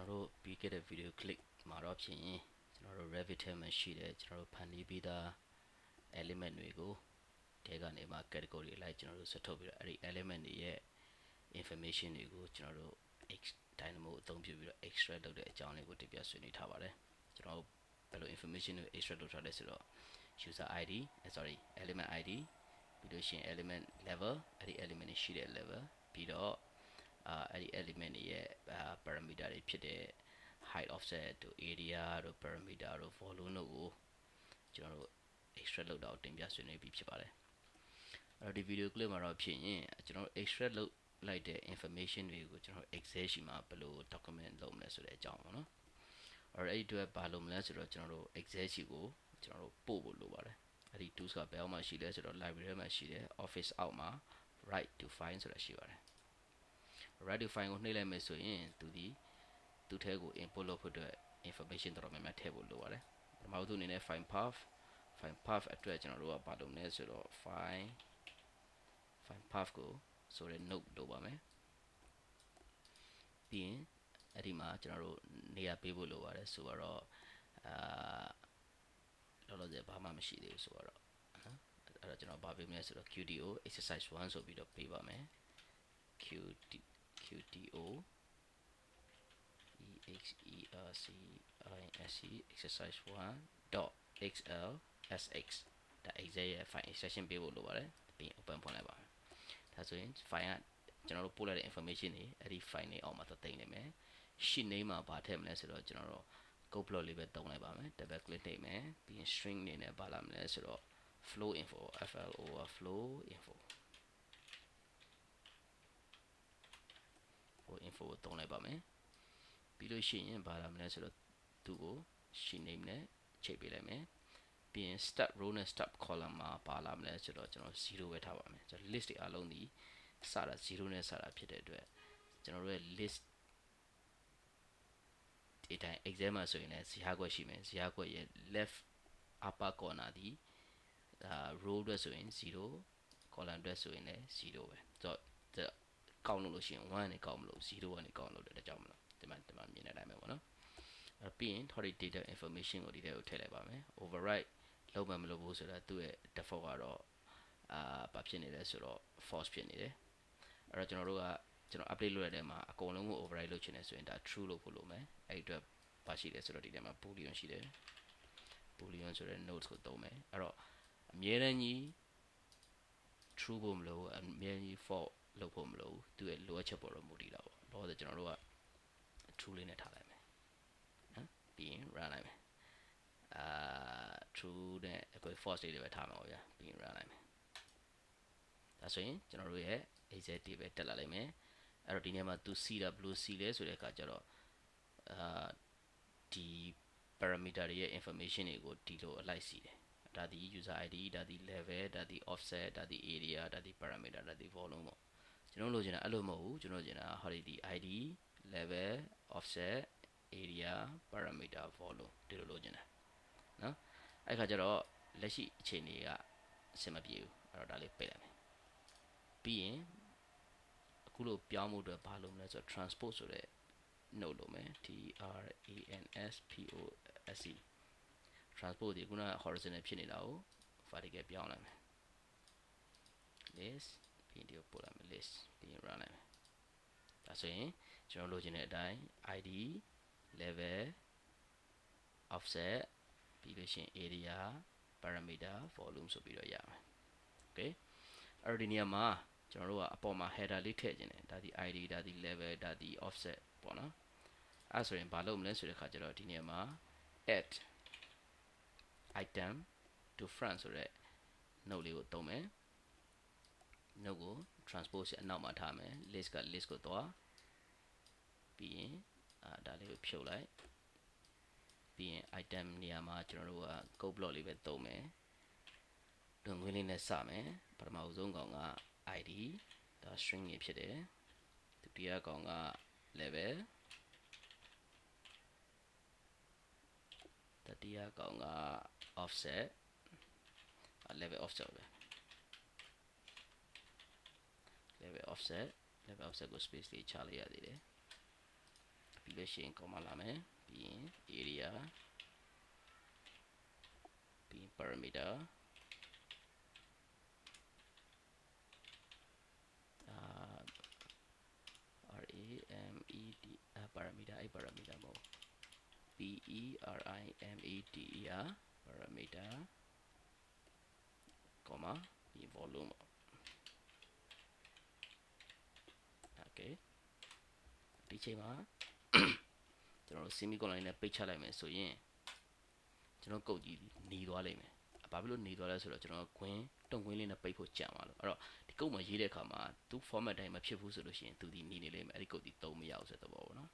ကျွန်တော်တို့ပြီးခဲ့တဲ့ video clip မှာတော့ဖြစ်ရင်ကျွန်တော်တို့ Revit ထဲမှာရှိတဲ့ကျွန်တော်တို့ဖန်တီးပြီးသား element တွေကိုတဲကနေမှ category လိုက်ကျွန်တော်တို့ဆက်ထုတ်ပြီးတော့အဲ့ဒီ element တွေရဲ့ information တွေကိုကျွန်တော်တို့ X Dynamo အသုံးပြုပြီးတော့ extract လုပ်တဲ့အကြောင်းလေးကိုတင်ပြဆွေးနွေးထားပါတယ်ကျွန်တော်တို့ဘယ်လို information တွေ extract လုပ်ထားလဲဆိုတော့ user ID sorry element ID ပြီးလို့ရှိရင် element level အဲ့ဒီ element တွေရှိတဲ့ level ပြီးတော့ အာအဲ့ဒီ element တွေရဲ့ parameter တွေဖြစ်တဲ့ height offset တို့ area တို့ parameter တို့ volume တို့ကိုကျွန်တော်တို့ extract လုပ်တာကိုတင်ပြဆွေးနွေးပြီးဖြစ်ပါတယ်အဲ့တော့ဒီ video clip မှာတော့ဖြစ်ရင်ကျွန်တော်တို့ extract လုပ်လိုက်တဲ့ information တွေကိုကျွန်တော် Excel ရှိမှာဘယ်လို document လုပ်မလဲဆိုတဲ့အကြောင်းပေါ့နော်အဲ့တော့အဲ့ဒီအတွက်ဘာလုပ်မလဲဆိုတော့ကျွန်တော်တို့ Excel ရှိကိုကျွန်တော်တို့ပို့ဖို့လိုပါတယ်အဲ့ဒီ tools ကဘယ်အောက်မှာရှိလဲဆိုတော့ library ထဲမှာရှိတယ် office အောက်မှာ write to find ဆိုတာရှိပါတယ် write to find ကိုနှိပ်လိုက်မယ်ဆိုရင်သူဒီသူ့ထဲကို input လုပ်ဖို့အတွက် information တော်တော်များများထည့်ဖို့လိုပါတယ်ပထမဆုံးအနေနဲ့ find path find path အတွက်ကျွန်တော်တို့ကဘာလုပ်လဲဆိုတော့ find find path ကိုဆိုတဲ့ note လုပ်ပါမယ်ပြီးရင်အဲ့ဒီမှာကျွန်တော်တို့နေရာပေးဖို့လိုပါတယ်ဆိုတော့အာလောလောဆယ်ဘာမှမရှိသေးဘူးဆိုတော့နော်အဲ့တော့ကျွန်တော်ဘာပေးမလဲဆိုတော့ QDO exercise 1ဆိုပြီးတော့ပေးပါမယ် QD QDO EXERCISE exercise 1 dot XL SX ဒါ exact ရဲ့ file extraction ပေးဖို့လိုပါတယ်ပြီးရင် open ဖွင့်လိုက်ပါမယ်ဒါဆိုရင် file ကကျွန်တော်တို့ပို့လိုက်တဲ့ information တွေအဲ့ဒီ file တွေအောက်မှာသသိမ့်နေမယ် sheet name မှာဗာထည့်မလဲဆိုတော့ကျွန်တော်တို့ code block လေးပဲတုံးလိုက်ပါမယ် double click နှိပ်မယ်ပြီးရင် string အနေနဲ့ပါလာမလဲဆိုတော့ flow info FLO flow info ဟို info ကိုတုံးလိုက်ပါမယ်ပြီးလို့ရှိရင်ဘာလာမလဲဆိုတော့သူ့ကို sheet name နဲ့ချိန်ပေးလိုက်မယ်ပြီးရင် start row နဲ့ start column မှာပါလာမလဲဆိုတော့ကျွန်တော်0ပဲထားပါမယ်ကျွန်တော် list တွေအလုံးဒီစတာ0နဲ့စတာဖြစ်တဲ့အတွက်ကျွန်တော်တို့ရဲ့ list ဒီတိုင်း exam မှာဆိုရင်လည်းဇီဟာခွက်ရှိမယ်ဇီဟာခွက်ရဲ့ left upper corner ဒီအာ row အတွက်ဆိုရင်0 column အတွက်ဆိုရင်လည်း0ပဲဆိုတော့ ကောက်လို့လို့ရှိရင်1နဲ့ကောက်မလို့0ကနေကောက်လို့တဲ့ကြောင့်မလို့ဒီမှာဒီမှာမြင်တဲ့အတိုင်းပဲပေါ့နော်အဲ့ပြီးရင် Thori data information ကိုဒီထဲကိုထည့်လိုက်ပါမယ် override လုံးမမလို့ဘူးဆိုတော့သူ့ရဲ့ default ကတော့အာဘာဖြစ်နေလဲဆိုတော့ false ဖြစ်နေတယ်အဲ့တော့ကျွန်တော်တို့ကကျွန်တော် update လုပ်ရတဲ့မှာအကုန်လုံးကို override လုပ်ချင်တယ်ဆိုရင်ဒါ true လို့ဖို့လို့မယ်အဲ့ဒီအတွက်ဘာရှိလဲဆိုတော့ဒီထဲမှာ boolean ရှိတယ် boolean ဆိုတဲ့ nodes ကိုသုံးမယ်အဲ့တော့အမြဲတမ်းကြီး true ဖို့မလို့အမြဲတမ်းကြီး false လုပ်ဖို့မလို့သူ့ရဲ့လိုအပ်ချက်ပေါ်တော့မူတည်တာပေါ့တော့ဆိုကျွန်တော်တို့က true လေးနဲ့ထားလိုက်မယ်နော်ပြီးရင် run လိုက်မယ်အာ true နဲ့အခု false လေးတွေပဲထားမှာပေါ့ဗျာပြီးရင် run လိုက်မယ်ဒါဆိုရင်ကျွန်တော်တို့ရဲ့ excel table တက်လာလိုက်မယ်အဲ့တော့ဒီနေ့မှာသူ c တာဘယ်လို c လဲဆိုတဲ့အခါကျတော့အာဒီ parameter တွေရဲ့ information တွေကိုဒီလိုအလိုက်စီတယ်ဒါဒီ user id ဒါဒီ level ဒါဒီ offset ဒါဒီ area ဒါဒီ parameter ဒါဒီ volume ပေါ့ ကျွန်တော်လိုချင်တာအဲ့လိုမဟုတ်ဘူးကျွန်တော်ချင်တာဟာဒီ id level offset area parameter volume ဒီလိုလိုချင်တာနော်အဲ့ခါကျတော့လက်ရှိအခြေအနေကအဆင်မပြေဘူးအဲ့တော့ဒါလေးပိတ်လိုက်မယ်ပြီးရင်အခုလိုပြောင်းမှုအတွက်ဘာလုပ်မလဲဆိုတော့ transport ဆိုတဲ့ node လုပ်မယ် T R A N S P O S E transport ဒီခုန horizontal ဖြစ်နေတာကို vertical ပြောင်းလိုက်မယ် list ပြီးဒီကိုပို့လိုက်မယ် list ပြီးရင် run လိုက်မယ်ဒါဆိုရင်ကျွန်တော်လိုချင်တဲ့အတိုင်း id level offset ပြီးလို့ရှိရင် area parameter volume ဆိုပြီးတော့ရမယ် okay အဲ့ဒီနေရာမှာကျွန်တော်တို့ကအပေါ်မှာ header လေးထည့်ခြင်းတယ်ဒါဒီ id ဒါဒီ level ဒါဒီ offset ပေါ့နော်အဲ့ဆိုရင်ဘာလုပ်မလဲဆိုတဲ့ခါကျတော့ဒီနေရာမှာ add item to front ဆိုတဲ့ note လေးကိုသုံးမယ် note ကို transpose အနောက်မှာထားမယ် list က list ကိုသွားပြီးရင်အာဒါလေးကိုဖြုတ်လိုက်ပြီးရင် item နေရာမှာကျွန်တော်တို့က code block လေးပဲသုံးမယ်တွင်ခွင်းလေးနဲ့စမယ်ပထမဆုံးကောင်က id ဒါ string ကြီးဖြစ်တယ်ဒုတိယကောင်က level တတိယကောင်က offset level offset ပဲ level offset level offset ကို space လေးချလိုက်ရသေးတယ် ပြီးလို့ရှိရင် comma လာမယ်ပြီးရင် area ပြီးရင် parameter အာ r a m e d အာ parameter အဲ့ parameter မဟုတ် p e r i m e t e r parameter comma ပြီး volume ဒီချိန်မှာကျွန်တော်တို့ semicolon နဲ့ပိတ်ချလိုက်မယ်ဆိုရင်ကျွန်တော်ကုတ်ကြီးหนีသွားလိမ့်မယ်ဘာဖြစ်လို့หนีသွားလဲဆိုတော့ကျွန်တော်ခွင်းတုံခွင်းလေးနဲ့ပိတ်ဖို့ကြံပါလို့အဲ့တော့ဒီကုတ်မှာရေးတဲ့အခါမှာသူ format တိုင်းမဖြစ်ဘူးဆိုလို့ရှိရင်သူဒီหนีနေလိမ့်မယ်အဲ့ဒီကုတ်ဒီသုံးမရအောင်ဆိုတဲ့ဘောပေါ့နော်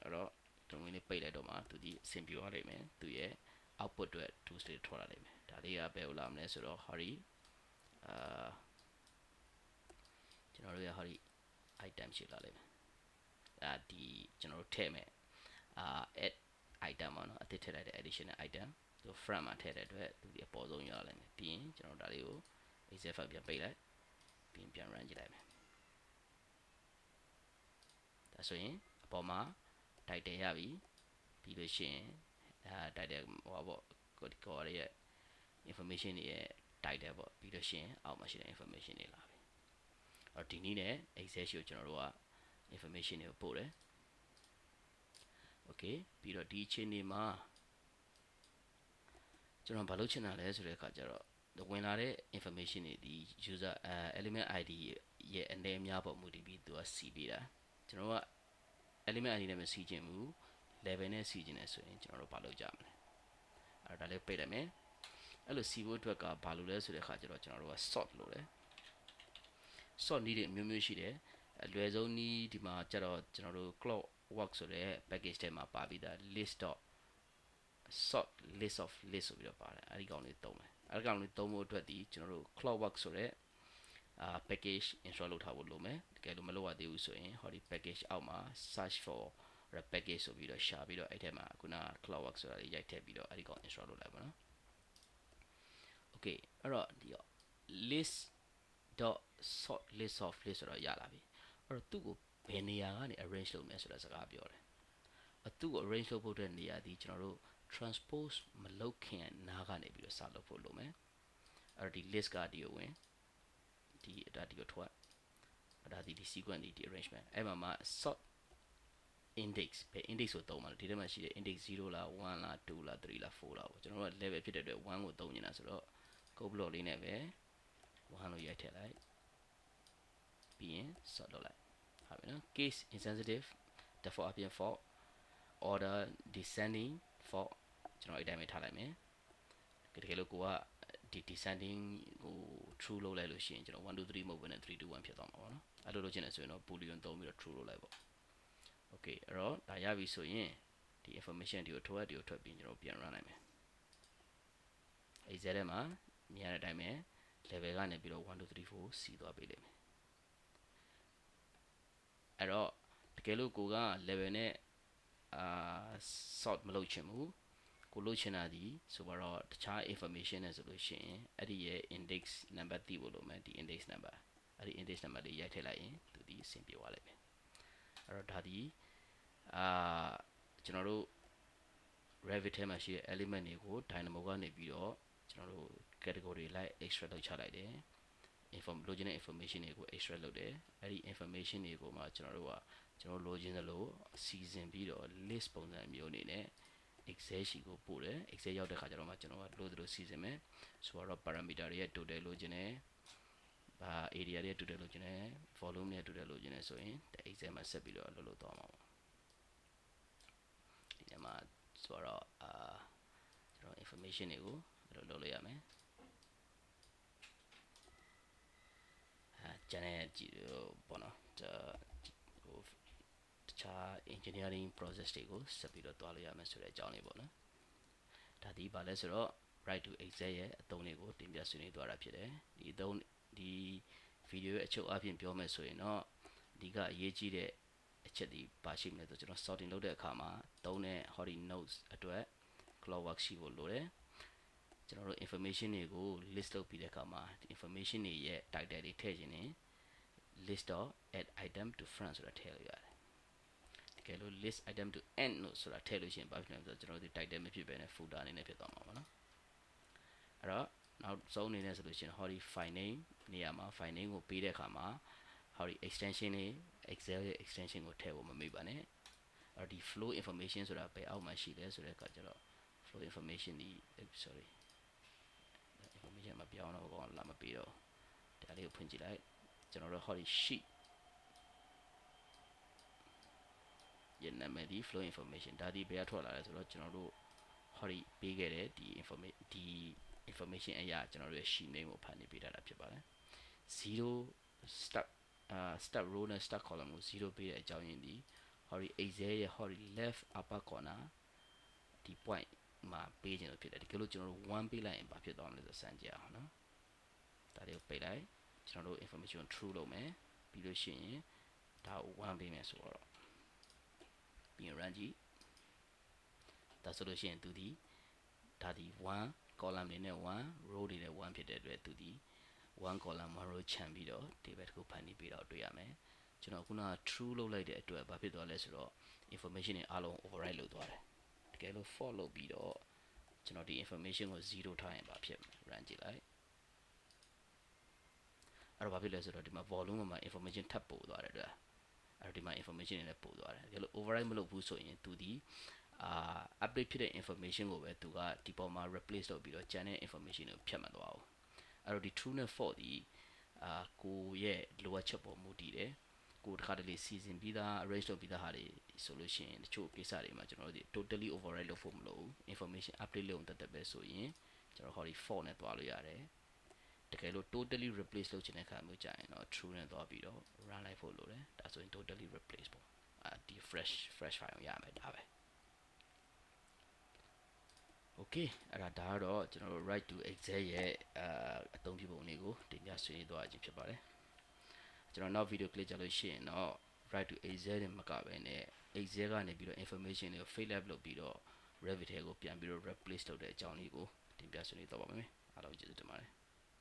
အဲ့တော့တုံခွင်းလေးပိတ်လိုက်တော့မှသူဒီအဆင်ပြေသွားလိမ့်မယ်သူရဲ့ output အတွက် tools တွေထွက်လာလိမ့်မယ်ဒါလေးကဘယ်လိုလာမလဲဆိုတော့ hurry အာကျွန်တော်တို့ရ hurry item ရှိလာလိမ့်မယ် အာဒီကျွန်တော်တို့ထည့်မယ်အာ add item ပေါ့နော်အသစ်ထည့်လိုက်တဲ့ additional item သူ front မှာထည့်တဲ့အတွက်သူဒီအပေါ်ဆုံးရလာလိမ့်မယ်ပြီးရင်ကျွန်တော်ဒါလေးကို excel file ပြန်ပိတ်လိုက်ပြီးရင်ပြန် run ကြည့်လိုက်မယ်ဒါဆိုရင်အပေါ်မှာ title ရပြီပြီးလို့ရှိရင်ဒါ title ဟိုပေါ့ကိုဒီကောရဲ့ information တွေရဲ့ title ပေါ့ပြီးလို့ရှိရင်အောက်မှာရှိတဲ့ information တွေလာပြီအဲ့တော့ဒီနည်းနဲ့ excel sheet ကိုကျွန်တော်တို့က information တွေကိုပို့တယ် okay ပြီးတော့ဒီအချိန်ဒီမှာကျွန်တော်ဘာလုပ်ချင်တာလဲဆိုတဲ့အခါကျတော့ဝင်လာတဲ့ information တွေဒီ user uh, element id ရဲ့အနေအများပေါ်မူတည်ပြီးသူကစီပေးတာကျွန်တော်က element id နဲ့မစီချင်ဘူး level နဲ့စီချင်တယ်ဆိုရင်ကျွန်တော်တို့ဘာလုပ်ကြမလဲအဲ့ဒါလည်းပိတ်လိုက်မယ်အဲ့လိုစီဖို့အတွက်ကဘာလို့လဲဆိုတဲ့အခါကျတော့ကျွန်တော်တို့က sort လို့တယ် sort နည်းတွေမျိုးမျိုးရှိတယ် အလွယ်ဆုံးနည်းဒီမှာကျတော့ကျွန်တော်တို့ clock work ဆိုတဲ့ package ထဲမှာပါပြီးသား list dot sort list of list ဆိုပြီးတော့ပါတယ်အဲဒီကောင်လေးသုံးမယ်အဲဒီကောင်လေးသုံးဖို့အတွက်ဒီကျွန်တော်တို့ clock work ဆိုတဲ့အာ package install လုပ်ထားဖို့လိုမယ်တကယ်လို့မလုပ်ရသေးဘူးဆိုရင်ဟောဒီ package အောက်မှာ search for a package ဆိုပြီးတော့ရှာပြီးတော့အဲ့ထဲမှာခုန cloud work ဆိုတာလေးရိုက်ထည့်ပြီးတော့အဲ့ဒီကောင် install လုပ်လိုက်ပါနော် okay အဲ့တော့ဒီ list dot sort list of list ဆိုတော့ရလာပြီ အဲ့တော့သူ့ကိုဘယ်နေရာကနေ arrange လုပ်မလဲဆိုတဲ့စကားပြောတယ်အသူ့ကို arrange လုပ်ဖို့အတွက်နေရာဒီကျွန်တော်တို့ transpose မလုပ်ခင်နားကနေပြီးတော့စလုပ်ဖို့လုပ်မယ်အဲ့တော့ဒီ list ကဒီကိုဝင်ဒီဒါဒီကိုထွက်ဒါဒီဒီ sequence ဒီ arrangement အဲ့မှာမှာ sort index ပဲ index ကိုသုံးပါလို့ဒီထဲမှာရှိတဲ့ index 0လား1လား2လား3လား4လားပေါ့ကျွန်တော်တို့က level ဖြစ်တဲ့အတွက်1ကိုသုံးနေတာဆိုတော့ code block လေးနဲ့ပဲ1လို့ရိုက်ထည့်လိုက် ပြီးရင် sort လုပ်လိုက်ဟုတ်ပြီနော် case insensitive default အပြင် for order descending for ကျွန်တော်အဲ့တိုင်းပဲထားလိုက်မယ်တကယ်လို့ကိုကဒီ descending ကို true လုပ်လိုက်လို့ရှိရင်ကျွန်တော်1 2 3မဟုတ်ဘဲနဲ့3 2 1ဖြစ်သွားမှာပေါ့နော်အဲ့လိုလုပ်ချင်တယ်ဆိုရင်တော့ boolean သုံးပြီးတော့ true လုပ်လိုက်ပေါ့ okay အဲ့တော့ဒါရပြီဆိုရင်ဒီ information ဒီကိုထွက်ဒီကိုထွက်ပြီးကျွန်တော်ပြန် run နိုင်မယ်အဲ့ဇက်ထဲမှာမြင်ရတဲ့အတိုင်းပဲ level ကနေပြီးတော့1 2 3 4စီသွားပေးလိမ့်မယ် အဲ့တော့တကယ်လို့ကိုက level နဲ့အာ sort မလုပ်ချင်ဘူးကိုလုပ်ချင်တာဒီဆိုတော့တခြား information နဲ့ဆိုလို့ရှိရင်အဲ့ဒီရဲ့ index number သိဖို့လိုမယ်ဒီ index number အဲ့ဒီ index number လေးရိုက်ထည့်လိုက်ရင်သူဒီအဆင်ပြေသွားလိမ့်မယ်အဲ့တော့ဒါဒီအာကျွန်တော်တို့ Revit ထဲမှာရှိတဲ့ element တွေကို Dynamo ကနေပြီးတော့ကျွန်တော်တို့ category လိုက် extract လုပ်ချလိုက်တယ် inform လိုချင်တဲ့ information တွေကို extract လုပ်တယ်အဲ့ဒီ information တွေကိုမှကျွန်တော်တို့ကကျွန်တော်လိုချင်သလိုစီစဉ်ပြီးတော့ list ပုံစံမျိုးအနေနဲ့ excel sheet ကိုပို့တယ် excel ရောက်တဲ့ခါကျတော့မှကျွန်တော်ကလိုသလိုစီစဉ်မယ်ဆိုတော့ parameter တွေရဲ့ total လိုချင်တယ်ဘာ area တွေရဲ့ total လိုချင်တယ် volume တွေရဲ့ total လိုချင်တယ်ဆိုရင် excel မှာဆက်ပြီးတော့လုပ်လို့သွားမှာပေါ့ဒီထဲမှာဆိုတော့အာကျွန်တော် information တွေကိုအဲ့လိုလုပ်လို့ရမယ်အာ ကျန်တဲ့ကြည့်ပေါ့နော်ဟိုတခြား engineering process တွေကိုဆက်ပြီးတော့တွားလို့ရမယ်ဆိုတဲ့အကြောင်းလေးပေါ့နော်ဒါဒီပါလဲဆိုတော့ right to excel ရဲ့အသုံးလေးကိုတင်ပြဆွေးနွေးသွားတာဖြစ်တယ်ဒီအသုံးဒီဗီဒီယိုရဲ့အချုပ်အပြင်ပြောမယ်ဆိုရင်တော့အဓိကအရေးကြီးတဲ့အချက်ဒီပါရှိမလဲဆိုကျွန်တော် sorting လုပ်တဲ့အခါမှာသုံးတဲ့ Hori notes အတွက် cloud work ရှိဖို့လိုတယ်ကျွန်တော်တို့ information တွေကို list လုပ်ပြီးတဲ့အခါမှာဒီ information တွေရဲ့ title တွေထည့်ခြင်းနဲ့ list of add item to front ဆိုတာထည့်လို့ရတယ်ဒီကယ်လို့ list item to end လို့ဆိုတာထည့်လို့ရှိရင်ဘာဖြစ်လဲဆိုတော့ကျွန်တော်တို့ title မဖြစ်ဘဲနဲ့ footer အနေနဲ့ဖြစ်သွားမှာပါနော်အဲ့တော့နောက်ဆုံးအနေနဲ့ဆိုလို့ရှိရင် hori file name နေရာမှာ file name ကိုပေးတဲ့အခါမှာ hori extension တွေ excel ရဲ့ extension ကိုထည့်ဖို့မမေ့ပါနဲ့အဲ့ဒီ flow information ဆိုတာဘယ်အောက်မှာရှိလဲဆိုတဲ့အခါကျတော့ flow information ဒီ sorry information မပြောင်းတော့ဘောလာမပေးတော့ဒါလေးကိုဖွင့်ကြည့်လိုက် ကျွန်တော်တို့ hori sheet ရဲ့နာမည်ဒီ flow information ဒါဒီဘယ်ကထွက်လာလဲဆိုတော့ကျွန်တော်တို့ hori ပေးခဲ့တဲ့ဒီ information ဒီ information အရာကျွန်တော်တို့ရဲ့ sheet name ကိုဖန်တီးပေးထားတာဖြစ်ပါတယ်0 start အာ start row နဲ့ start column ကို0ပေးတဲ့အကြောင်းရင်းဒီ hori excel ရဲ့ hori left upper corner ဒီ point မှာပေးခြင်းလို့ဖြစ်တယ်ဒီကလို့ကျွန်တော်တို့1ပေးလိုက်ရင်ဘာဖြစ်သွားမလဲဆိုစမ်းကြည့်အောင်နော်ဒါလေးကိုပိတ်လိုက် ကျွန်တော်တို့ information true လုပ်မယ်ပြီးလို့ရှိရင်ဒါကို1ပေးမယ်ဆိုတော့ပြီးရင် run ကြည့်ဒါဆိုလို့ရှိရင်သူဒီဒါဒီ1 column တွေနဲ့1 row တွေနဲ့1ဖြစ်တဲ့အတွက်သူဒီ1 column 1 row ခြံပြီးတော့ table တစ်ခုဖန်တီးပြီးတော့တွေ့ရမယ်ကျွန်တော်ခုနက true လုပ်လိုက်တဲ့အတွက်ဘာဖြစ်သွားလဲဆိုတော့ information တွေအားလုံး override လုပ်သွားတယ်တကယ်လို့ for လုပ်ပြီးတော့ကျွန်တော်ဒီ information ကို0ထားရင်ဘာဖြစ်မလဲ run ကြည့်လိုက် အဲ့တော့ဘာဖြစ်လဲဆိုတော့ဒီမှာ volume မှာ information ထပ်ပို့သွားတယ်တွေ့အဲ့တော့ဒီမှာ information တွေလည်းပို့သွားတယ်ဒါလို့ override မလုပ်ဘူးဆိုရင်သူဒီအာ update ဖြစ်တဲ့ information ကိုပဲသူကဒီပေါ်မှာ replace လုပ်ပြီးတော့ကျန်တဲ့ information ကိုဖြတ်မသွားဘူးအဲ့တော့ဒီ true နဲ့ false ဒီအာကိုရဲ့လိုအပ်ချက်ပေါ်မူတည်တယ်ကိုတခါတလေစီစဉ်ပြီးသား arrange လုပ်ပြီးသားဟာတွေဆိုလို့ရှိရင်တချို့ကိစ္စတွေမှာကျွန်တော်တို့ totally override လုပ်ဖို့မလိုဘူး information update လုပ်တတ်တယ်ပဲဆိုရင်ကျွန်တော်ဟောဒီ false နဲ့သွားလို့ရတယ် တကယ်လို့ totally replace လုပ်ချင်တဲ့အခါမျိုးကြာရင်တော့ true နဲ့သွားပြီးတော့ run လိုက်ဖို့လိုတယ်ဒါဆိုရင် totally replace ပေါ့အာဒီ fresh fresh file ကိုရမယ်ဒါပဲ okay အဲ့ဒါဒါကတော့ကျွန်တော်တို့ right to excel ရဲ့အာအသုံးပြုပုံလေးကိုတင်ပြဆွေးနွေးသွားခြင်းဖြစ်ပါတယ်ကျွန်တော်နောက် video clip ကြလို့ရှိရင်တော့ right to excel နဲ့မကဘဲနဲ့ excel ကနေပြီးတော့ information တွေကို fill up လုပ်ပြီးတော့ revit ထဲကိုပြန်ပြီးတော့ replace လုပ်တဲ့အကြောင်းလေးကိုတင်ပြဆွေးနွေးသွားပါမယ်အားလုံးကျေးဇူးတင်ပါတယ်